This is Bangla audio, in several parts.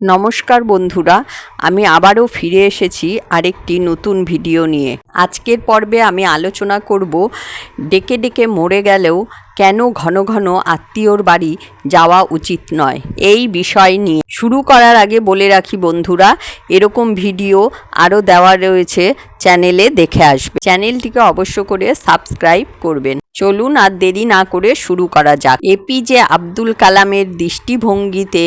নমস্কার বন্ধুরা, আমি আবারও ফিরে এসেছি আরেকটি নতুন ভিডিও নিয়ে। আজকের পর্বে আমি আলোচনা করব ডেকে ডেকে মরে গেলেও কেন ঘন ঘন আত্মীয়র বাড়ি যাওয়া উচিত নয়, এই বিষয় নিয়ে। শুরু করার আগে বলে রাখি বন্ধুরা, এরকম ভিডিও আরও দেওয়া রয়েছে, চ্যানেলে দেখে আসবে। চ্যানেলটিকে অবশ্য করে সাবস্ক্রাইব করবেন। চলুন আর দেরি না করে শুরু করা যাক। এপিজে আব্দুল কালামের দৃষ্টিভঙ্গিতে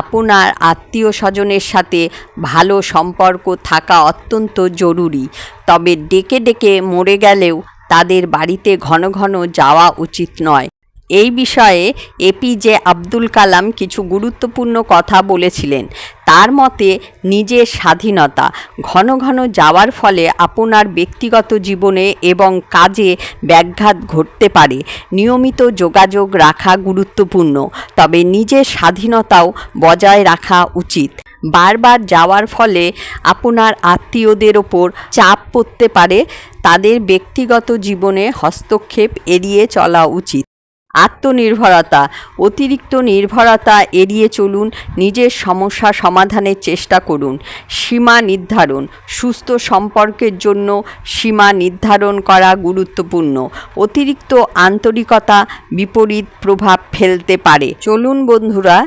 আপনার আত্মীয় স্বজনের সাথে ভালো সম্পর্ক থাকা অত্যন্ত জরুরি। তবে ডেকে ডেকে মরে গেলেও তাদের বাড়িতে ঘন ঘন যাওয়া উচিত নয়। এই বিষয়ে এপিজে আব্দুল কালাম কিছু গুরুত্বপূর্ণ কথা বলেছিলেন। তার মতে, নিজের স্বাধীনতা ঘন ঘন যাওয়ার ফলে আপনার ব্যক্তিগত জীবনে এবং কাজে ব্যাঘাত ঘটতে পারে। নিয়মিত যোগাযোগ রাখা গুরুত্বপূর্ণ, তবে নিজের স্বাধীনতাও বজায় রাখা উচিত। বারবার যাওয়ার ফলে আপনার আত্মীয়দের ওপর চাপ পড়তে পারে, তাদের ব্যক্তিগত জীবনে হস্তক্ষেপ এড়িয়ে চলা উচিত। আত্মনির্ভরতা, অতিরিক্ত নির্ভরতা এড়িয়ে চলুন, নিজের সমস্যা সমাধানের চেষ্টা করুন, সীমা নির্ধারণ, সুস্থ সম্পর্কের জন্য সীমা নির্ধারণ করা গুরুত্বপূর্ণ। অতিরিক্ত আন্তরিকতা বিপরীত প্রভাব ফেলতে পারে। চলুন বন্ধুরা,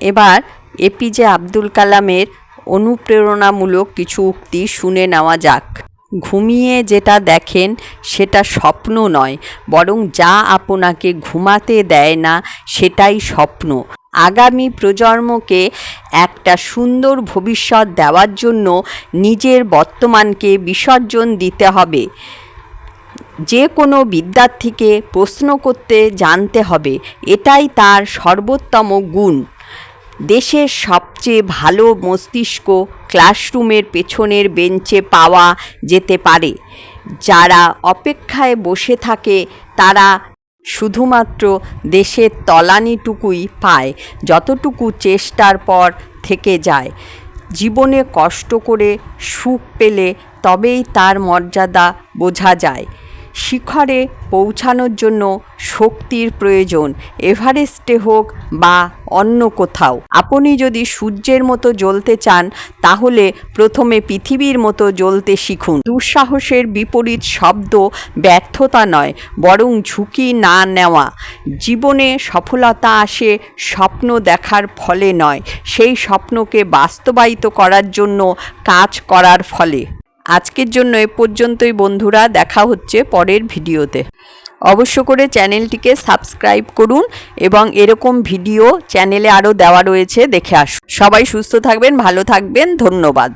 এবার এপিজে আব্দুল কালামের অনুপ্রেরণামূলক কিছু উক্তি শুনে নেওয়া যাক। ঘুমিয়ে যেটা দেখেন সেটা স্বপ্ন নয়, বরং যা আপনাকে ঘুমাতে দেয় না সেটাই স্বপ্ন। আগামী প্রজন্মকে একটা সুন্দর ভবিষ্যৎ দেওয়ার জন্য নিজের বর্তমানকে বিসর্জন দিতে হবে। যে কোনো বিদ্যার্থীকে প্রশ্ন করতে জানতে হবে, এটাই তার সর্বোত্তম গুণ। দেশের সবচেয়ে ভালো মস্তিষ্ক ক্লাসরুমের পেছনের বেঞ্চে পাওয়া যেতে পারে। যারা অপেক্ষায় বসে থাকে, তারা শুধুমাত্র দেশের তলানিটুকুই পায়, যতটুকু চেষ্টার পর থেকে যায়। জীবনে কষ্ট করে সুখ পেলে তবেই তার মর্যাদা বোঝা যায়। শিখরে পৌঁছানোর জন্য শক্তির প্রয়োজন, এভারেস্টে হোক বা অন্য কোথাও। আপনি যদি সূর্যের মতো জ্বলতে চান, তাহলে প্রথমে পৃথিবীর মতো জ্বলতে শিখুন। দুঃসাহসের বিপরীত শব্দ ব্যর্থতা নয়, বরং ঝুঁকি না নেওয়া। জীবনে সফলতা আসে স্বপ্ন দেখার ফলে নয়, সেই স্বপ্নকে বাস্তবায়িত করার জন্য কাজ করার ফলে। আজকের জন্য এ পর্যন্তই বন্ধুরা, দেখা হচ্ছে পরের ভিডিওতে। অবশ্য করে চ্যানেলটিকে সাবস্ক্রাইব করুন এবং এরকম ভিডিও চ্যানেলে আরও দেওয়া রয়েছে, দেখে আসুন। সবাই সুস্থ থাকবেন, ভালো থাকবেন, ধন্যবাদ।